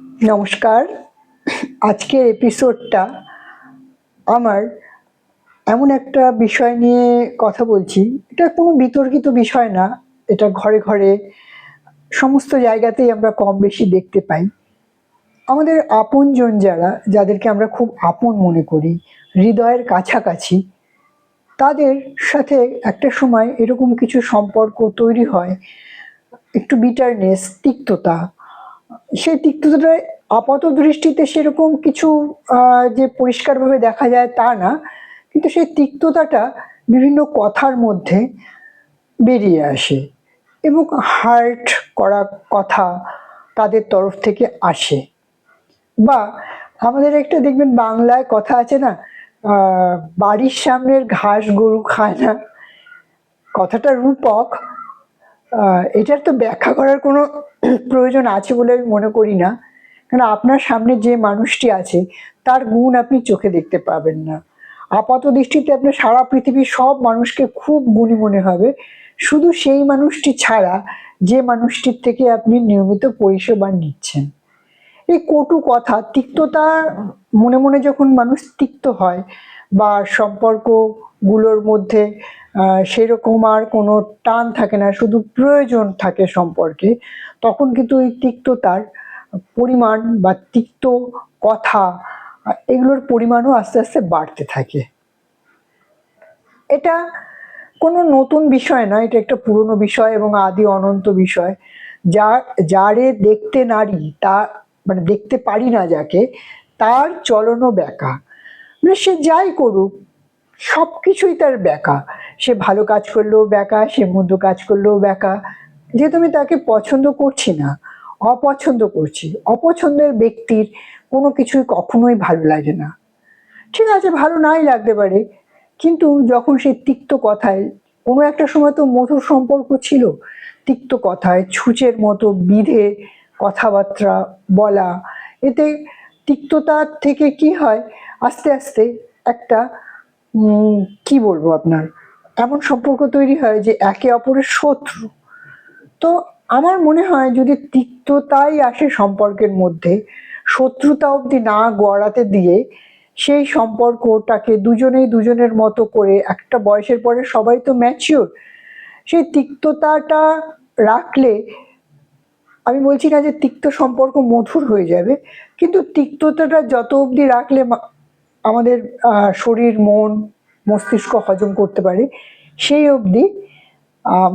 নমস্কার। আজকের এপিসোডটা আমার এমন একটা বিষয় নিয়ে কথা বলছি। এটা কোনো বিতর্কিত বিষয় না। এটা ঘরে ঘরে সমস্ত জায়গাতেই আমরা কম বেশি দেখতে পাই। আমাদের আপনজন যারা, যাদেরকে আমরা খুব আপন মনে করি, হৃদয়ের কাছাকাছি, তাদের সাথে একটা সময় এরকম কিছু সম্পর্ক তৈরি হয়। একটু বিটারনেস তিক্ততা সেই তিক্ততাটা আপাত দৃষ্টিতে সেরকম কিছু যে পরিষ্কারভাবে দেখা যায় তা না। কিন্তু সেই তিক্ততাটা বিভিন্ন কথার মধ্যে বেরিয়ে আসে এবং হার্ট করা কথা তাদের তরফ থেকে আসে। বা আমাদের একটা দেখবেন বাংলায় কথা আছে না বাড়ির সামনের ঘাস গরু খায় না। কথাটা রূপক এটার তো ব্যাখ্যা করার কোনো প্রয়োজন আছে বলে আমি মনে করি না। কারণ আপনার সামনে যে মানুষটি আছে, তার গুণ আপনি চোখে দেখতে পাবেন না। আপাত দৃষ্টিতে আপনার সারা পৃথিবীর সব মানুষকে খুব গুণী মনে হবে। শুধু সেই মানুষটি ছাড়া যে মানুষটির থেকে আপনি নিয়মিত পরিষেবা নিচ্ছেন। এই কটু কথা, তিক্ততা, মনে মনে যখন মানুষ তিক্ত হয় বা সম্পর্কগুলোর মধ্যে সেরকম আর কোনো টান থাকে না, শুধু প্রয়োজন থাকে সম্পর্কে। তখন কিন্তু এই তিক্ততার পরিমাণ বা তিক্ত কথা, এগুলোর পরিমাণও আস্তে আস্তে বাড়তে থাকে। এটা কোনো নতুন বিষয় না এটা একটা পুরনো বিষয় এবং আদি অনন্ত বিষয়। যা, যারে দেখতে নারী, তা মানে দেখতে পারি না যাকে, তার চলনও ব্যাকা। মানে সে যাই করুক সব কিছুই তার ব্যাকা। সে ভালো কাজ করলেও ব্যাকা, সে মন্দ কাজ করলেও ব্যাকা। যেহেতু আমি তাকে পছন্দ করছি না, অপছন্দ করছি, অপছন্দের ব্যক্তির কোনো কিছুই কখনোই ভালো লাগে না। ঠিক আছে, ভালো নাই লাগতে পারে, কিন্তু যখন সে তিক্ত কথায়, কোনো একটা সময় তো মধুর সম্পর্ক ছিল, তিক্ত কথায়, ছুঁচের মতো বিধে কথাবার্তা বলা, এতে তিক্ততার থেকে কি হয়? আস্তে আস্তে একটা কি বলব আপনার? এমন সম্পর্ক তৈরি হয় যে একে অপরের শত্রু। তো আমার মনে হয় যদি তিক্ততাই আসে সম্পর্কের মধ্যে, শত্রুতা অবধি না গড়াতে দিয়ে সেই সম্পর্কটাকে দুজনেই দুজনের মতো করে, একটা বয়সের পরে সবাই তো ম্যাচিওর সেই তিক্ততাটা রাখলে, আমি বলছি না যে তিক্ত সম্পর্ক মধুর হয়ে যাবে, কিন্তু তিক্ততাটা যত অবধি রাখলে আমাদের শরীর, মন, মস্তিষ্ক হজম করতে পারে। সেই অবধি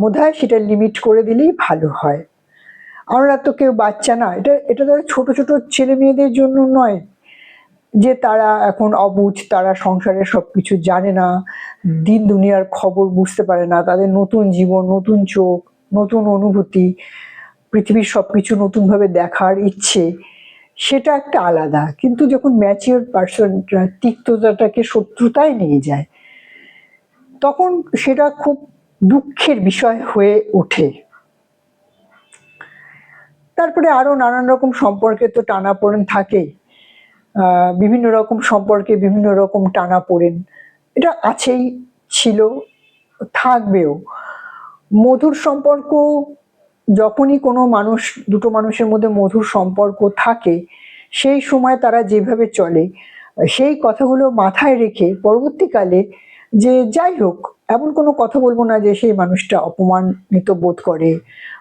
বোধ হয় সেটা লিমিট করে দিলেই ভালো হয়। আমরা তো কেউ বাচ্চা না। এটা এটা তো ছোট ছোট ছেলে মেয়েদের জন্য নয় যে তারা এখন অবুঝ তারা সংসারের সব কিছু জানে না, দিন দুনিয়ার খবর বুঝতে পারে না, তাদের নতুন জীবন, নতুন চোখ, নতুন অনুভূতি, পৃথিবীর সব কিছু নতুনভাবে দেখার ইচ্ছে। সেটা একটা আলাদা। কিন্তু যখন ম্যাচিওর পার্সনরা তিক্ততাটাকে শত্রুতায় নিয়ে যায় তখন সেটা খুব দুঃখের বিষয় হয়ে ওঠে। তারপরে আরও নানান রকম সম্পর্কে তো টানাপোড়েন থাকেই। আহ, বিভিন্ন রকম সম্পর্কে বিভিন্ন রকম টানাপোড়েন। এটা আছেই ছিল থাকবেও। মধুর সম্পর্ক যখনই কোনো মানুষ, দুটো মানুষের মধ্যে মধুর সম্পর্ক থাকে, সেই সময় তারা যেভাবে চলে, সেই কথাগুলো মাথায় রেখে পরবর্তীকালে যে যাই হোক, এমন কোনো কথা বলব না যে সেই মানুষটা অপমানিত বোধ করে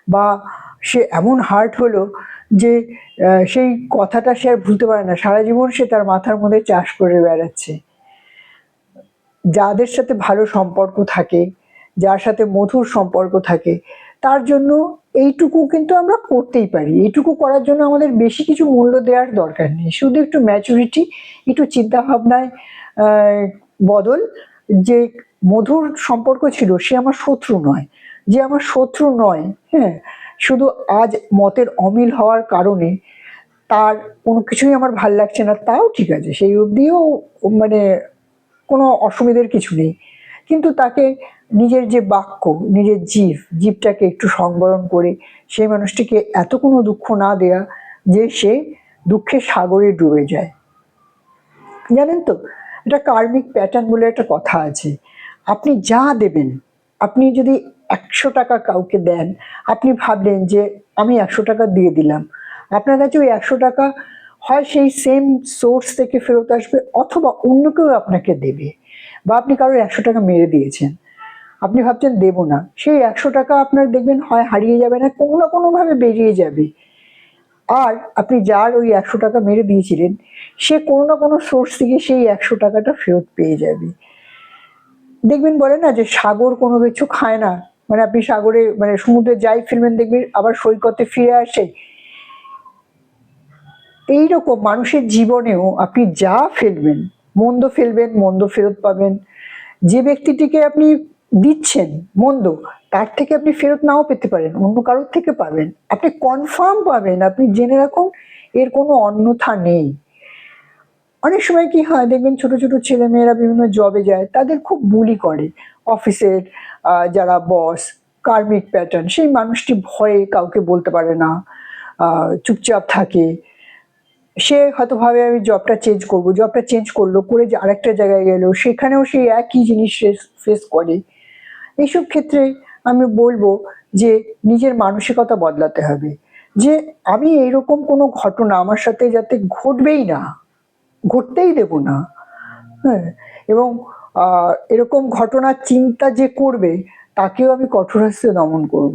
বা সে এমন হার্ট হলো যে সেই কথাটা সে আর ভুলতে পারে না। সারা জীবন সে তার মাথার মধ্যে চাষ করে বেড়াচ্ছে। যাদের সাথে ভালো সম্পর্ক থাকে, যার সাথে মধুর সম্পর্ক থাকে, তার জন্য এইটুকু কিন্তু আমরা করতেই পারি। এইটুকু করার জন্য আমাদের বেশি কিছু মূল্য দেওয়ার দরকার নেই। শুধু একটু ম্যাচুরিটি একটু চিন্তা ভাবনায় বদল। যে মধুর সম্পর্ক ছিল, সে আমার শত্রু নয়। যে আমার শত্রু নয় হ্যাঁ শুধু আজ মতের অমিল হওয়ার কারণে তার কোনো কিছুই আমার ভালো লাগছে না, তাও ঠিক আছে। সেই অবধিও মানে কোনো অসুবিধের কিছু নেই। কিন্তু তাকে নিজের যে বাক্য, নিজের জীব, জীবটাকে একটু সংবরণ করে সেই মানুষটিকে এত কোনো দুঃখ না দেয়া যে সে দুঃখের সাগরে ডুবে যায়। জানেন তো, এটা কার্মিক প্যাটার্ন বলে একটা কথা আছে। আপনি যা দেবেন, আপনি যদি একশো টাকা কাউকে দেন, আপনি ভাবলেন যে আমি একশো টাকা দিয়ে দিলাম। আপনার কাছে ওই একশো টাকা হয় সেই সেম সোর্স থেকে ফেরত আসবে অথবা অন্য কেউ আপনাকে দেবে বা আপনি কারোর একশো টাকা মেরে দিয়েছেন। আপনি ভাবছেন দেবো না। সেই একশো টাকা আপনার দেখবেন হয় হারিয়ে যাবে না, কোনো না কোনোভাবে বেরিয়ে যাবে। আর আপনি যার ওই একশো টাকা মেরে দিয়েছিলেন, সে কোনো না কোনো সোর্স থেকে সেই একশো টাকাটা ফেরত পেয়ে যাবে। দেখবেন বলে না যে সাগর কোনো কিছু খায় না। মানে আপনি সাগরে মানে সমুদ্রে যাই ফেলবেন দেখবেন আবার সৈকতে ফিরে আসে। এইরকম মানুষের জীবনেও আপনি যা ফেলবেন, মন্দ ফেলবেন, মন্দ ফেরত পাবেন। যে ব্যক্তিটিকে আপনি দিচ্ছেন, মন্দ, তার থেকে আপনি ফেরত নাও পেতে পারেন, অন্য কারোর থেকে পাবেন। আপনি কনফার্ম পাবেন, আপনি জেনে রাখুন, এর কোনো অন্যথা নেই। অনেক সময় কি হয়, দেখবেন ছোট ছোট ছেলে মেয়েরা বিভিন্ন জবে যায়, তাদের খুব বুলি করে। অফিসের যারা বস কার্মিক প্যাটার্ন সেই মানুষটি ভয়ে কাউকে বলতে পারে না চুপচাপ থাকে। সে হয়তো ভাবে, আমি জবটা চেঞ্জ করব জবটা চেঞ্জ করল, করে আরেকটা জায়গায় গেল। সেখানেও সেই একই জিনিস ফেস করে। এইসব ক্ষেত্রে আমি বলব যে নিজের মানসিকতা বদলাতে হবে। যে আমি এইরকম কোনো ঘটনা আমার সাথে যাতে ঘটবেই না, ঘটতেই দেব না। হ্যাঁ এবং এরকম ঘটনার চিন্তা যে করবে, তাকেও আমি কঠোর হস্তে দমন করব।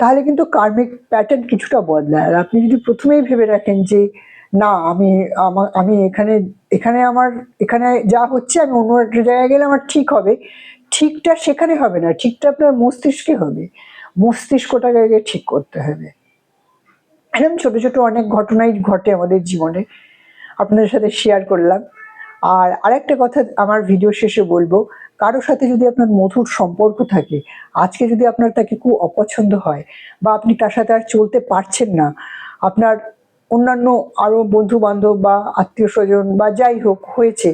তাহলে কিন্তু কার্মিক প্যাটার্ন কিছুটা বদলায়। আর আপনি যদি প্রথমেই ভেবে রাখেন যে, না, আমি আমার আমি এখানে এখানে আমার, এখানে যা হচ্ছে, আমি অন্য একটা জায়গায় গেলে আমার ঠিক হবে। ঠিকটা সেখানে হবে না, ঠিকটা আপনার মস্তিষ্কে হবে। মস্তিষ্কটাকে আগে ঠিক করতে হবে। এরকম ছোট ছোট অনেক ঘটনাই ঘটে আমাদের জীবনে। আপনাদের সাথে শেয়ার করলাম। আর আরেকটা কথা আমার ভিডিও শেষে বলব কারোর সাথে যদি আপনার মধুর সম্পর্ক থাকে, আজকে যদি আপনার তাকে খুব অপছন্দ হয়, বা আপনি তার সাথে আর চলতে পারছেন না, আপনার অন্যান্য আরও বন্ধু বান্ধব বা আত্মীয় স্বজন বা যাই হোক হয়েছে,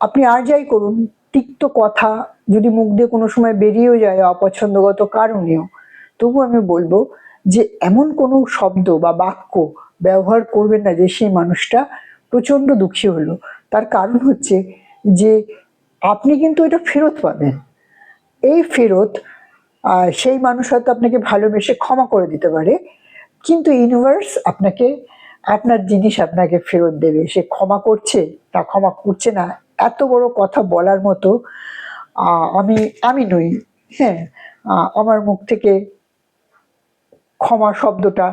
আপনি আর যাই করুন তিক্ত কথা যদি মুখ দিয়ে কোনো সময় বেরিয়েও যায় অপছন্দগত কারণেও, তবু আমি বলব যে এমন কোনো শব্দ বা বাক্য ব্যবহার করবেন না যে সেই মানুষটা প্রচণ্ড দুঃখী হলো। তার কারণ হচ্ছে যে আপনি কিন্তু এটা ফেরত পাবেন। এই ফেরত সেই মানুষ হয়তো আপনাকে ভালোবেসে ক্ষমা করে দিতে পারে, কিন্তু ইউনিভার্স আপনাকে, আপনার জিনিস আপনাকে ফেরত দেবে। সে ক্ষমা করছে, তা ক্ষমা করছে না এত বড় কথা বলার মতো আমি আমি নই। হ্যাঁ আমার মুখ থেকে ক্ষমা শব্দটা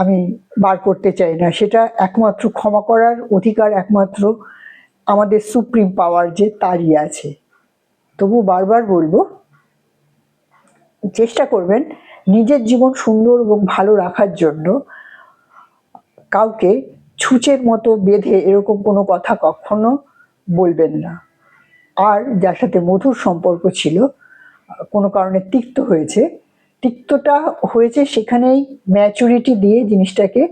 আমি বার করতে চাই না। সেটা একমাত্র ক্ষমা করার অধিকার একমাত্র আমাদের সুপ্রিম পাওয়ার যে তারই আছে। তবু বারবার বলব, চেষ্টা করবেন নিজের জীবন সুন্দর এবং ভালো রাখার জন্য কাউকে ছুঁচের মতো বেঁধে এরকম কোনো কথা কখনো বলবেন না। আর যার সাথে মধুর সম্পর্ক ছিল, কোনো কারণে তিক্ত হয়েছে, তিক্তটা হয়েছে সেখানেই ম্যাচুরিটি দিয়ে জিনিসটাকে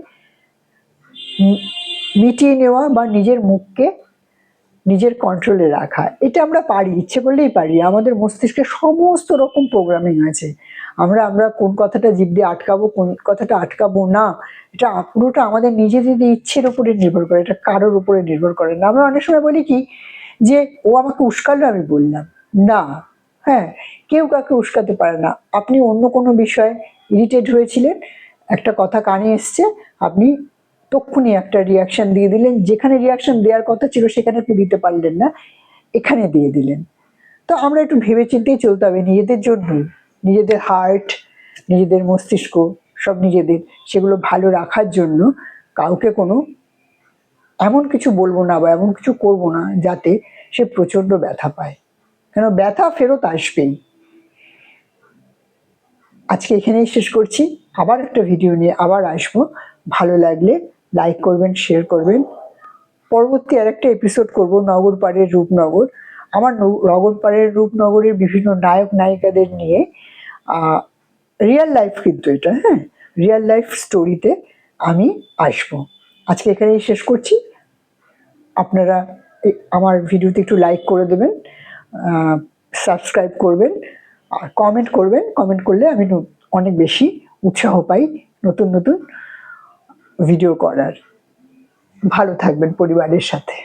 মিটিয়ে নেওয়া বা নিজের মুখকে নিজের কন্ট্রোলে রাখা। এটা আমরা পারি, ইচ্ছে করলেই পারি। আমাদের মস্তিষ্কে সমস্ত রকম প্রোগ্রামিং আছে। আমরা আমরা কোন কথাটা জীব দিয়ে আটকাবো, কোন কথাটা আটকাবো না, এটা পুরোটা আমাদের নিজেদের ইচ্ছের উপরে নির্ভর করে, এটা কারোর উপরে নির্ভর করে না। আমরা অনেক সময় বলি কি, যে ও আমাকে উস্কালো আমি বললাম, না হ্যাঁ কেউ কাউকে উস্কাতে পারে না। আপনি অন্য কোনো বিষয়ে ইরিটেট হয়েছিলেন? একটা কথা কানে এসছে, আপনি তক্ষুনি একটা রিয়াকশন দিয়ে দিলেন, যেখানে রিয়াকশন দেওয়ার কথা ছিল সেখানে আপনি দিতে পারলেন না, এখানে দিয়ে দিলেন। তো আমরা একটু ভেবে চিন্তেই চলতে হবে নিজেদের জন্যই। নিজেদের হার্ট নিজেদের মস্তিষ্ক, সব নিজেদের, সেগুলো ভালো রাখার জন্য কাউকে কোনো এমন কিছু বলব না বা এমন কিছু করব না যাতে সে প্রচণ্ড ব্যথা পায়। কেন? ব্যথা ফেরত আসবেই। আজকে এখানেই শেষ করছি। আবার একটা ভিডিও নিয়ে আবার আসব। ভালো লাগলে লাইক করবেন শেয়ার করবেন। পরবর্তী আরেকটা এপিসোড করব নগর পাড়ের রূপনগর। আমার নগর পাড়ের রূপনগরের বিভিন্ন নায়ক, নায়িকাদের নিয়ে রিয়েল লাইফ কিন্তু এটা হ্যাঁ? রিয়েল লাইফ স্টোরিতে আমি আসব। আজকে এখানেই শেষ করছি। আপনারা আমার ভিডিওতে একটু লাইক করে দেবেন সাবস্ক্রাইব করবেন, আর কমেন্ট করবেন। কমেন্ট করলে আমি অনেক বেশি উৎসাহ পাই নতুন নতুন ভিডিও করার। ভালো থাকবেন পরিবারের সাথে।